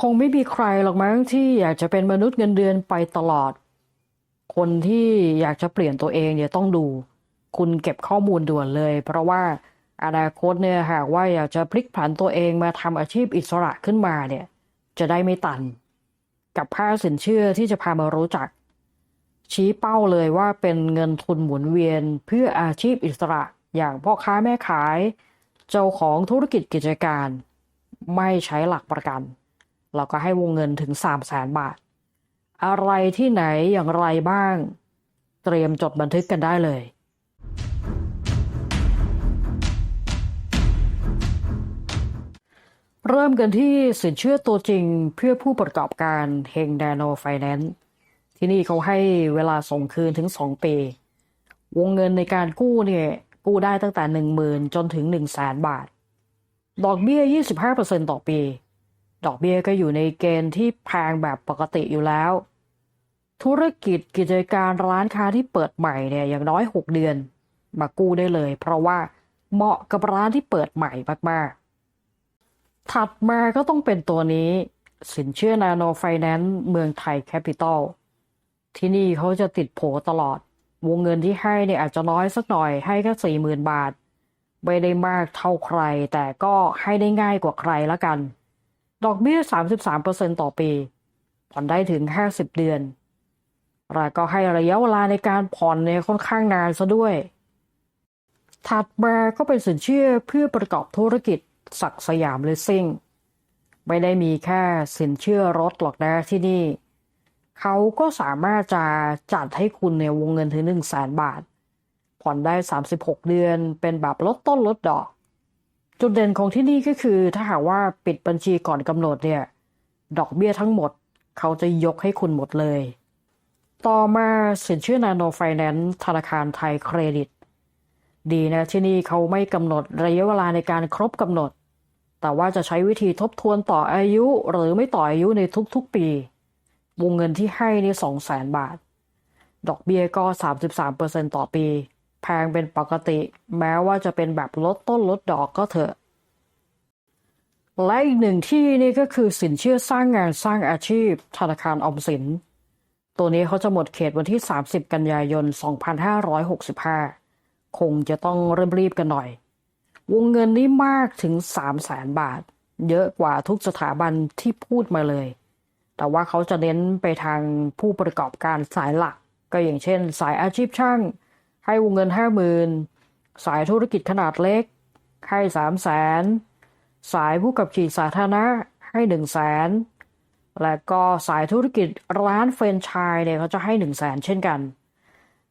คงไม่มีใครหรอกมั้งที่อยากจะเป็นมนุษย์เงินเดือนไปตลอด คนที่อยากจะเปลี่ยนตัวเองเนี่ยต้องดู คุณเก็บข้อมูลด่วนเลย เพราะว่าอนาคตเนี่ยหากว่าอยากจะพลิกผันตัวเองมาทำอาชีพอิสระขึ้นมาเนี่ย จะได้ไม่ตัน กับค่าสินเชื่อที่จะพามารู้จัก ชี้เป้าเลยว่าเป็นเงินทุนหมุนเวียนเพื่ออาชีพอิสระอย่างพ่อค้าแม่ขาย เจ้าของธุรกิจกิจการ ไม่ใช้หลักประกัน เราก็ให้วงเงินถึง3 0 0แสนบาท อะไรที่ไหนอย่างไรบ้าง เตรียมจดบันทึกกันได้เลย เริ่มกันที่สินเชื่อตัวจริงเพื่อผู้ประกอบการเฮงแดโนไฟแนนซ์ที่นี่เขาให้เวลาส่งคืนถึง 2 ปี วงเงินในการกู้เนี่ยกู้ได้ตั้งแต่ 10,000 จนถึง 1 0 0 0 0แสนบาท ดอกเบี้ย 25%ต่อปี ดอกเบี้ยก็อยู่ในเกณฑ์ที่แพงแบบปกติอยู่แล้ว ธุรกิจกิจการร้านค้าที่เปิดใหม่เนี่ยอย่างน้อย 6 เดือน มากู้ได้เลย เพราะว่าเหมาะกับร้านที่เปิดใหม่มากๆ ถัดมาก็ต้องเป็นตัวนี้สินเชื่อนาโนไฟแนนซ์เมืองไทยแคปิตอลที่นี่เขาจะติดโผตลอด วงเงินที่ให้เนี่ยอาจจะน้อยสักหน่อยให้แค่สี่หมื่นบาท ไม่ได้มากเท่าใคร แต่ก็ให้ได้ง่ายกว่าใครละกัน ดอกเบี้ย 33%ต่อปี ผ่อนได้ถึง 50 เดือนแล้วก็ให้ระยะเวลาในการผ่อนเนี่ยค่อนข้างนานซะด้วย ถัดมาก็เป็นสินเชื่อเพื่อประกอบธุรกิจศักสยามเลสซิ่ง ไม่ได้มีแค่สินเชื่อรถหรอกนะที่นี่ เขาก็สามารถจะจัดให้คุณในวงเงินถึง 1 0 0 0 0แสนบาท ผ่อนได้ 36 เดือน เป็นแบบลดต้นลดดอก จุดเด่นของที่นี่ก็คือ ถ้าหากว่าปิดบัญชีก่อนกำหนดเนี่ย ดอกเบี้ยทั้งหมด เขาจะยกให้คุณหมดเลย ต่อมาสินเชื่อนาโนไฟแนนซ์ธนาคารไทยเครดิต ดีนะที่นี่เขาไม่กำหนดระยะเวลาในการครบกำหนด แต่ว่าจะใช้วิธีทบทวนต่ออายุหรือไม่ต่ออายุในทุกๆปี วงเงินที่ให้นี่สองแสนบาท ดอกเบี้ยก็ 33%ต่อปี แพงเป็นปกติ แม้ว่าจะเป็นแบบลดต้นลดดอกก็เถอะ และอีกหนึ่งที่นี่ก็คือสินเชื่อสร้างงานสร้างอาชีพ ธนาคารออมสิน ตัวนี้เขาจะหมดเขตวันที่ 30 กันยายน 2565 คงจะต้องเริ่มรีบกันหน่อย วงเงินนี้มากถึง 3 0 0แสนบาท เยอะกว่าทุกสถาบันที่พูดมาเลย แต่ว่าเขาจะเน้นไปทางผู้ประกอบการสายหลัก ก็อย่างเช่น สายอาชีพช่าง ให้วงเงิน50,000สายธุรกิจขนาดเล็ก ให้3 0 0แสนสายผู้ขับขี่สาธารณะให้1 0 0 0 0แสนและก็สายธุรกิจร้านเฟรนไชส์เนี่ยเขาจะให้1 0 0 0 0แสนเช่นกัน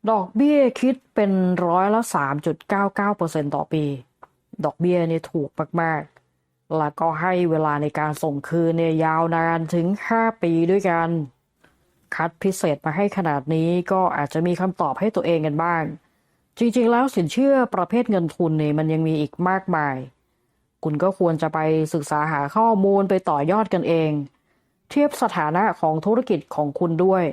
ดอกเบี้ยคิดเป็นร้อยละ3.99%ต่อปี ดอกเบี้ยเนี่ยถูกมากๆ แล้วก็ให้เวลาในการส่งคืนเนี่ยยาวนานถึง5ปีด้วยกัน คัดพิเศษมาให้ขนาดนี้ก็อาจจะมีคำตอบให้ตัวเองกันบ้าง จริงๆ แล้วสินเชื่อประเภทเงินทุนเนี่ยมันยังมีอีกมากมาย คุณก็ควรจะไปศึกษาหาข้อมูลไปต่อยอดกันเอง เทียบสถานะของธุรกิจของคุณด้วย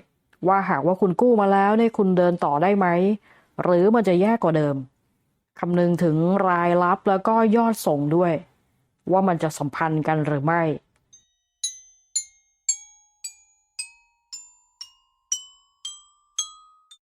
ว่าหากว่าคุณกู้มาแล้วเนี่ยคุณเดินต่อได้ไหม หรือมันจะแย่กว่าเดิมคำนึงถึงรายรับแล้วก็ยอดส่งด้วย ว่ามันจะสัมพันธ์กันหรือไม่